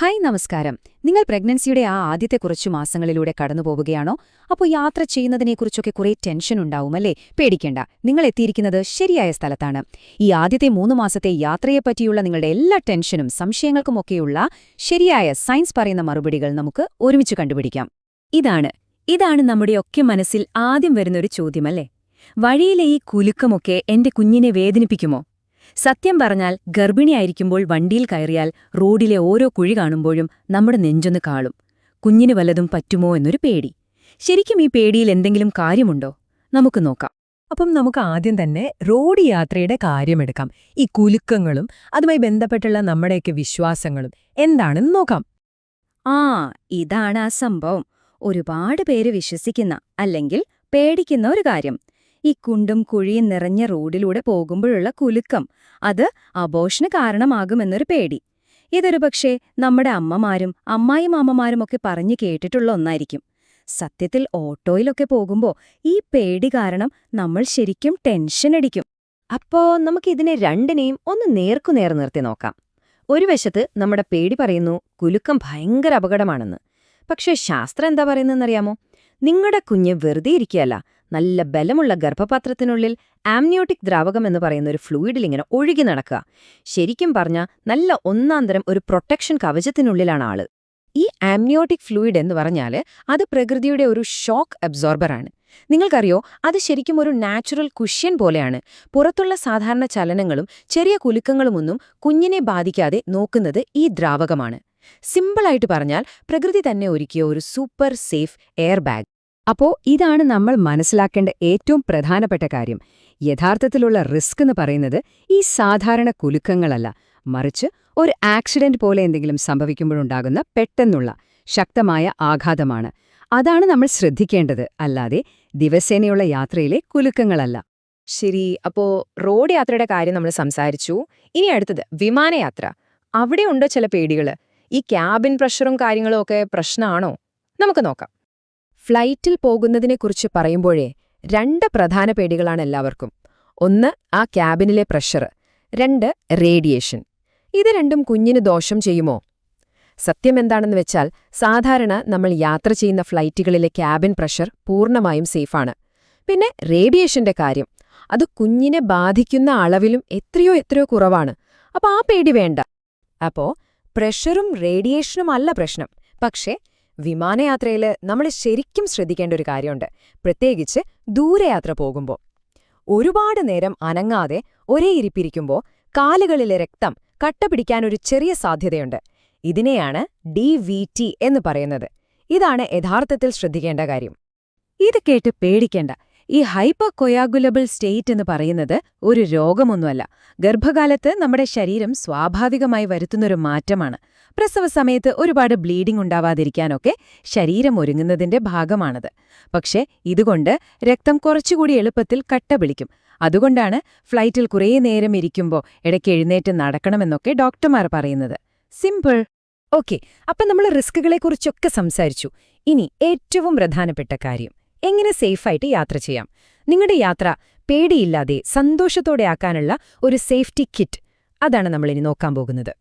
Hi നമസ്കാരം. നിങ്ങൾ പ്രഗ്നൻസിയുടെ ആ ആദ്യത്തെ കുറച്ചു മാസങ്ങളിലൂടെ കടന്നു പോവുകയാണോ അപ്പോൾ യാത്ര ചെയ്യുന്നതിനെക്കുറിച്ചൊക്കെ കുറേ ടെൻഷൻ ഉണ്ടാവുമല്ലേ പേടിക്കേണ്ട. നിങ്ങൾ എത്തിയിരിക്കുന്നത് ശരിയായ സ്ഥലത്താണ്. ഈ ആദ്യത്തെ മൂന്ന് മാസത്തെ യാത്രയെപ്പറ്റിയുള്ള നിങ്ങളുടെ എല്ലാ ടെൻഷനും സംശയങ്ങൾക്കുമൊക്കെയുള്ള ശരിയായ സയൻസ് പറയുന്ന മറുപടികൾ നമുക്ക് ഒരുമിച്ച് കണ്ടുപിടിക്കാം. ഇതാണ്. ഇതാണ് നമ്മുടെയൊക്കെ മനസ്സിൽ ആദ്യം വരുന്നൊരു ചോദ്യമല്ലേ? വഴിയിലെ ഈ കുലുക്കമൊക്കെ എന്റെ കുഞ്ഞിനെ വേദനിപ്പിക്കുമോ? സത്യം പറഞ്ഞാൽ ഗർഭിണിയായിരിക്കുമ്പോൾ വണ്ടിയിൽ കയറിയാൽ റോഡിലെ ഓരോ കുഴി കാണുമ്പോഴും നമ്മുടെ നെഞ്ചൊന്ന് കാളും. കുഞ്ഞിന് വല്ലതും പറ്റുമോ എന്നൊരു പേടി. ശരിക്കും ഈ പേടിയിൽ എന്തെങ്കിലും കാര്യമുണ്ടോ? നമുക്ക് നോക്കാം. അപ്പം നമുക്ക് ആദ്യം തന്നെ റോഡ് യാത്രയുടെ കാര്യമെടുക്കാം. ഈ കുലുക്കങ്ങളും അതുമായി ബന്ധപ്പെട്ടുള്ള നമ്മുടെയൊക്കെ വിശ്വാസങ്ങളും എന്താണെന്ന് നോക്കാം. ആ ഇതാണ് ആ സംഭവം. ഒരുപാട് പേര് വിശ്വസിക്കുന്ന അല്ലെങ്കിൽ പേടിക്കുന്ന ഒരു കാര്യം. ഈ കുണ്ടും കുഴിയും നിറഞ്ഞ റോഡിലൂടെ പോകുമ്പോഴുള്ള കുലുക്കം. അത് അബോഷന് കാരണമാകുമെന്നൊരു പേടി. ഇതൊരു പക്ഷേ നമ്മുടെ അമ്മമാരും അമ്മായും അമ്മമാരുമൊക്കെ പറഞ്ഞു കേട്ടിട്ടുള്ള ഒന്നായിരിക്കും. സത്യത്തിൽ ഓട്ടോയിലൊക്കെ പോകുമ്പോ ഈ പേടി കാരണം നമ്മൾ ശരിക്കും ടെൻഷൻ അടിക്കും. അപ്പോ നമുക്കിതിനെ രണ്ടിനെയും ഒന്ന് നേർക്കുനേർ നിർത്തി നോക്കാം. ഒരു വശത്ത് നമ്മുടെ പേടി പറയുന്നു കുലുക്കം ഭയങ്കര അപകടമാണെന്ന്. പക്ഷേ ശാസ്ത്രം എന്താ പറയുന്നതെന്നറിയാമോ? നിങ്ങളുടെ കുഞ്ഞ് വെറുതെ ഇരിക്കുകയല്ല നല്ല ബലമുള്ള ഗർഭപാത്രത്തിനുള്ളിൽ ആംനിയോട്ടിക് ദ്രാവകം എന്ന് പറയുന്ന ഒരു ഫ്ലൂയിഡിൽ ഇങ്ങനെ ഒഴുകി നടക്കുക. ശരിക്കും പറഞ്ഞാൽ നല്ല ഒന്നാന്തരം ഒരു പ്രൊട്ടക്ഷൻ കവചത്തിനുള്ളിലാണ് ആൾ. ഈ ആംനിയോട്ടിക് ഫ്ലൂയിഡ് എന്ന് പറഞ്ഞാൽ അത് പ്രകൃതിയുടെ ഒരു ഷോക്ക് അബ്സോർബറാണ്. നിങ്ങൾക്കറിയോ അത് ശരിക്കും ഒരു നാച്ചുറൽ കുഷ്യൻ പോലെയാണ്. പുറത്തുള്ള സാധാരണ ചലനങ്ങളും ചെറിയ കുലുക്കങ്ങളുമൊന്നും കുഞ്ഞിനെ ബാധിക്കാതെ നോക്കുന്നത് ഈ ദ്രാവകമാണ്. സിമ്പിളായിട്ട് പറഞ്ഞാൽ പ്രകൃതി തന്നെ ഒരുക്കിയ ഒരു സൂപ്പർ സേഫ് എയർ ബാഗ്. അപ്പോ ഇതാണ് നമ്മൾ മനസ്സിലാക്കേണ്ട ഏറ്റവും പ്രധാനപ്പെട്ട കാര്യം. യഥാർത്ഥത്തിലുള്ള റിസ്ക് എന്ന് പറയുന്നത് ഈ സാധാരണ കുലുക്കങ്ങളല്ല. മറിച്ച് ഒരു ആക്സിഡന്റ് പോലെ എന്തെങ്കിലും സംഭവിക്കുമ്പോഴുണ്ടാകുന്ന പെട്ടെന്നുള്ള ശക്തമായ ആഘാതമാണ്. അതാണ് നമ്മൾ ശ്രദ്ധിക്കേണ്ടത് അല്ലാതെ ദിവസേനയുള്ള യാത്രയിലെ കുലുക്കങ്ങളല്ല. ശരി അപ്പോ റോഡ് യാത്രയുടെ കാര്യം നമ്മൾ സംസാരിച്ചു. ഇനി അടുത്തത് വിമാനയാത്ര അവിടെയുണ്ടോ ചില പേടികൾ? ഈ ക്യാബിൻ പ്രഷറും കാര്യങ്ങളും ഒക്കെ പ്രശ്നമാണോ? നമുക്ക് നോക്കാം. ഫ്ലൈറ്റിൽ പോകുന്നതിനെക്കുറിച്ച് പറയുമ്പോഴേ രണ്ട് പ്രധാന പേടികളാണ് എല്ലാവർക്കും. ഒന്ന് ആ ക്യാബിനിലെ പ്രഷർ രണ്ട് റേഡിയേഷൻ. ഇത് രണ്ടും കുഞ്ഞിന് ദോഷം ചെയ്യുമോ? സത്യം എന്താണെന്ന് വെച്ചാൽ സാധാരണ നമ്മൾ യാത്ര ചെയ്യുന്ന ഫ്ലൈറ്റുകളിലെ ക്യാബിൻ പ്രഷർ പൂർണമായും സേഫാണ്. പിന്നെ റേഡിയേഷന്റെ കാര്യം. അത് കുഞ്ഞിനെ ബാധിക്കുന്ന അളവിലും എത്രയോ എത്രയോ കുറവാണ്. അപ്പോൾ ആ പേടി വേണ്ട. അപ്പോൾ പ്രഷറും റേഡിയേഷനും അല്ല പ്രശ്നം. പക്ഷേ വിമാനയാത്രയിൽ നമ്മൾ ശരിക്കും ശ്രദ്ധിക്കേണ്ട ഒരു കാര്യമുണ്ട്. പ്രത്യേകിച്ച് ദൂരയാത്ര പോകുമ്പോൾ ഒരുപാട് നേരം അനങ്ങാതെ ഒരേ ഇരിപ്പിരിക്കുമ്പോൾ കാലുകളിലെ രക്തം കട്ട പിടിക്കാനൊരു ചെറിയ സാധ്യതയുണ്ട്. ഇതിനെയാണ് ഡി വി ടി എന്ന് പറയുന്നത്. ഇതാണ് യഥാർത്ഥത്തിൽ ശ്രദ്ധിക്കേണ്ട കാര്യം. ഇത് കേട്ട് പേടിക്കേണ്ട. ഈ ഹൈപ്പർ കൊയാഗുലബിൾ സ്റ്റേറ്റ് എന്ന് പറയുന്നത് ഒരു രോഗമൊന്നുമല്ല. ഗർഭകാലത്ത് നമ്മുടെ ശരീരം സ്വാഭാവികമായി വരുത്തുന്നൊരു മാറ്റമാണ്. പ്രസവ സമയത്ത് ഒരുപാട് ബ്ലീഡിംഗ് ഉണ്ടാവാതിരിക്കാനൊക്കെ ശരീരം ഒരുങ്ങുന്നതിന്റെ ഭാഗമാണത്. പക്ഷേ ഇതുകൊണ്ട് രക്തം കുറച്ചുകൂടി എളുപ്പത്തിൽ കട്ട പിടിക്കും. അതുകൊണ്ടാണ് ഫ്ലൈറ്റിൽ കുറേ നേരം ഇരിക്കുമ്പോൾ ഇടയ്ക്ക് എഴുന്നേറ്റ് നടക്കണമെന്നൊക്കെ ഡോക്ടർമാർ പറയുന്നത്. സിമ്പിൾ. ഓക്കെ അപ്പം നമ്മൾ റിസ്കുകളെക്കുറിച്ചൊക്കെ സംസാരിച്ചു. ഇനി ഏറ്റവും പ്രധാനപ്പെട്ട കാര്യം. എങ്ങനെ സേഫായിട്ട് യാത്ര ചെയ്യാം? നിങ്ങളുടെ യാത്ര പേടിയില്ലാതെ സന്തോഷത്തോടെ ആക്കാനുള്ള ഒരു സേഫ്റ്റി കിറ്റ് അതാണ് നമ്മളിനി നോക്കാൻ പോകുന്നത്.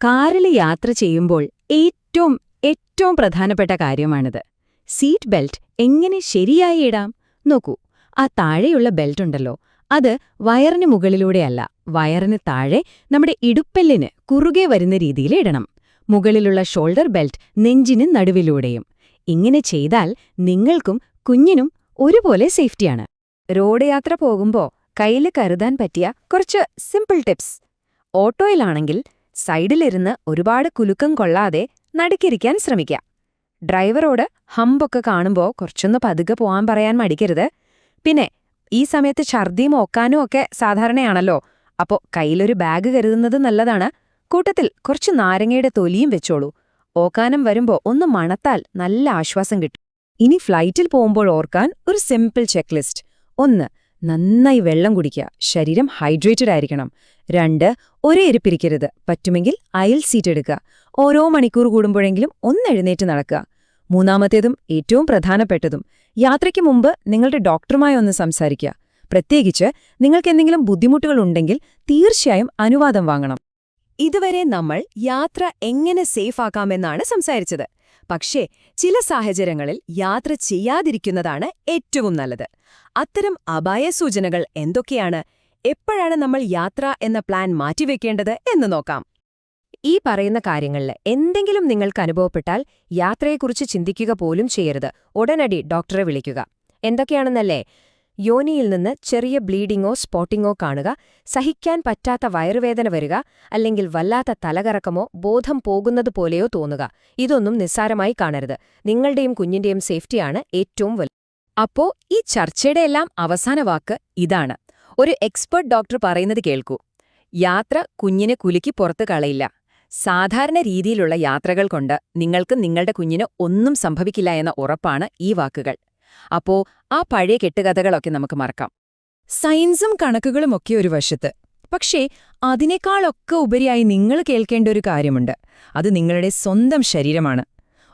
കാറിൽ യാത്ര ചെയ്യുമ്പോൾ ഏറ്റവും ഏറ്റവും പ്രധാനപ്പെട്ട കാര്യമാണിത്. സീറ്റ് ബെൽറ്റ് എങ്ങനെ ശരിയായി ഇടാം? നോക്കൂ ആ താഴെയുള്ള ബെൽറ്റ് ഉണ്ടല്ലോ അത് വയറിന് മുകളിലൂടെയല്ല വയറിന് താഴെ നമ്മുടെ ഇടുപ്പെല്ലിന് കുറുകെ വരുന്ന രീതിയിൽ ഇടണം. മുകളിലുള്ള ഷോൾഡർ ബെൽറ്റ് നെഞ്ചിന് നടുവിലൂടെയും. ഇങ്ങനെ ചെയ്താൽ നിങ്ങൾക്കും കുഞ്ഞിനും ഒരുപോലെ സേഫ്റ്റിയാണ്. റോഡ് യാത്ര പോകുമ്പോ കയ്യിൽ കരുതാൻ പറ്റിയ കുറച്ച് സിമ്പിൾ ടിപ്സ് ഓട്ടോയിലാണെങ്കിൽ സൈഡിലിരുന്ന് ഒരുപാട് കുലുക്കം കൊള്ളാതെ നടുക്കിരിക്കാൻ ശ്രമിക്കുക ഡ്രൈവറോട് ഹമ്പൊക്കെ കാണുമ്പോൾ കുറച്ചൊന്ന് പതുക്കെ പോകാൻ പറയാൻ മടിക്കരുത്. പിന്നെ ഈ സമയത്ത് ഛർദിയും ഓക്കാനും ഒക്കെ സാധാരണയാണല്ലോ. അപ്പോ കയ്യിലൊരു ബാഗ് കരുതുന്നത് നല്ലതാണ്. കൂട്ടത്തിൽ കുറച്ച് നാരങ്ങയുടെ തൊലിയും വെച്ചോളൂ. ഓക്കാനം വരുമ്പോൾ ഒന്ന് മണത്താൽ നല്ല ആശ്വാസം കിട്ടും. ഇനി ഫ്ലൈറ്റിൽ പോകുമ്പോൾ ഓർക്കാൻ ഒരു സിമ്പിൾ ചെക്ക് ലിസ്റ്റ് ഒന്ന് നന്നായി വെള്ളം കുടിക്കുക. ശരീരം ഹൈഡ്രേറ്റഡ് ആയിരിക്കണം. രണ്ട് ഒരേ ഇരിപ്പിരിക്കരുത് പറ്റുമെങ്കിൽ അയൽ സീറ്റ് എടുക്കുക. ഓരോ മണിക്കൂർ കൂടുമ്പോഴെങ്കിലും ഒന്ന് എഴുന്നേറ്റ് നടക്കുക. മൂന്നാമത്തേതും ഏറ്റവും പ്രധാനപ്പെട്ടതും യാത്രയ്ക്ക് മുമ്പ് നിങ്ങളുടെ ഡോക്ടറുമായി ഒന്ന് സംസാരിക്കുക. പ്രത്യേകിച്ച് നിങ്ങൾക്ക് എന്തെങ്കിലും ബുദ്ധിമുട്ടുകൾ ഉണ്ടെങ്കിൽ തീർച്ചയായും അനുവാദം വാങ്ങണം. ഇതുവരെ നമ്മൾ യാത്ര എങ്ങനെ സേഫ് ആക്കാമെന്നാണ് സംസാരിച്ചത്. പക്ഷേ ചില സാഹചര്യങ്ങളിൽ യാത്ര ചെയ്യാതിരിക്കുന്നതാണ് ഏറ്റവും നല്ലത്. അത്തരം അപായ സൂചനകൾ എന്തൊക്കെയാണ്? എപ്പോഴാണ് നമ്മൾ യാത്ര എന്ന പ്ലാൻ മാറ്റിവെക്കേണ്ടത് എന്ന് നോക്കാം. ഈ പറയുന്ന കാര്യങ്ങളിൽ എന്തെങ്കിലും നിങ്ങൾക്ക് അനുഭവപ്പെട്ടാൽ യാത്രയെക്കുറിച്ച് ചിന്തിക്കുക പോലും ചെയ്യരുത്. ഉടനടി ഡോക്ടറെ വിളിക്കുക. എന്തൊക്കെയാണെന്നല്ലേ? യോനിയിൽ നിന്ന് ചെറിയ ബ്ലീഡിങ്ങോ സ്പോട്ടിങ്ങോ കാണുക സഹിക്കാൻ പറ്റാത്ത വയറുവേദന വരിക അല്ലെങ്കിൽ വല്ലാത്ത തലകറക്കമോ ബോധം പോകുന്നത് പോലെയോ തോന്നുക. ഇതൊന്നും നിസ്സാരമായി കാണരുത്. നിങ്ങളുടെയും കുഞ്ഞിന്റെയും സേഫ്റ്റിയാണ് ഏറ്റവും വലുത് അപ്പോ ഈ ചർച്ചയുടെ എല്ലാം അവസാന വാക്ക് ഇതാണ്. ഒരു എക്സ്പെർട്ട് ഡോക്ടർ പറയുന്നത് കേൾക്കൂ. യാത്ര കുഞ്ഞിനെ കുലുക്കി പുറത്ത് കളയില്ല. സാധാരണ രീതിയിലുള്ള യാത്രകൾ കൊണ്ട് നിങ്ങൾക്ക് നിങ്ങളുടെ കുഞ്ഞിന് ഒന്നും സംഭവിക്കില്ല എന്ന ഉറപ്പാണ് ഈ വാക്കുകൾ. അപ്പോ ആ പഴയ കെട്ടുകഥകളൊക്കെ നമുക്ക് മറക്കാം. സയൻസും കണക്കുകളും ഒക്കെ ഒരു വശത്ത്. പക്ഷേ അതിനേക്കാളൊക്കെ ഉപരിയായി നിങ്ങൾ കേൾക്കേണ്ട ഒരു കാര്യമുണ്ട്. അത് നിങ്ങളുടെ സ്വന്തം ശരീരമാണ്.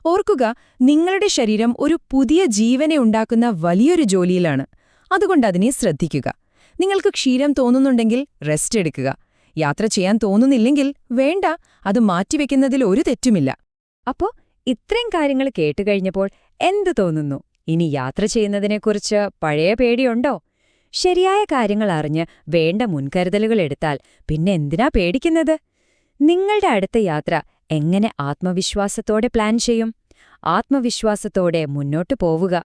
ഓർക്കുക നിങ്ങളുടെ ശരീരം ഒരു പുതിയ ജീവനെ ഉണ്ടാക്കുന്ന വലിയൊരു ജോലിയിലാണ്. അതുകൊണ്ട് അതിനെ ശ്രദ്ധിക്കുക. നിങ്ങൾക്ക് ക്ഷീരം തോന്നുന്നുണ്ടെങ്കിൽ റെസ്റ്റ് എടുക്കുക. യാത്ര ചെയ്യാൻ തോന്നുന്നില്ലെങ്കിൽ വേണ്ട അത് മാറ്റിവെക്കുന്നതിൽ ഒരു തെറ്റുമില്ല. അപ്പോ ഇത്രയും കാര്യങ്ങൾ കേട്ടുകഴിഞ്ഞപ്പോൾ എന്ത് തോന്നുന്നു? ഇനി യാത്ര ചെയ്യുന്നതിനെക്കുറിച്ച് പഴയ പേടിയുണ്ടോ? ശരിയായ കാര്യങ്ങൾ അറിഞ്ഞ് വേണ്ട മുൻകരുതലുകൾ എടുത്താൽ പിന്നെ എന്തിനാ പേടിക്കുന്നത്? നിങ്ങളുടെ അടുത്ത യാത്ര എങ്ങനെ ആത്മവിശ്വാസത്തോടെ പ്ലാൻ ചെയ്യും? ആത്മവിശ്വാസത്തോടെ മുന്നോട്ടു പോവുക.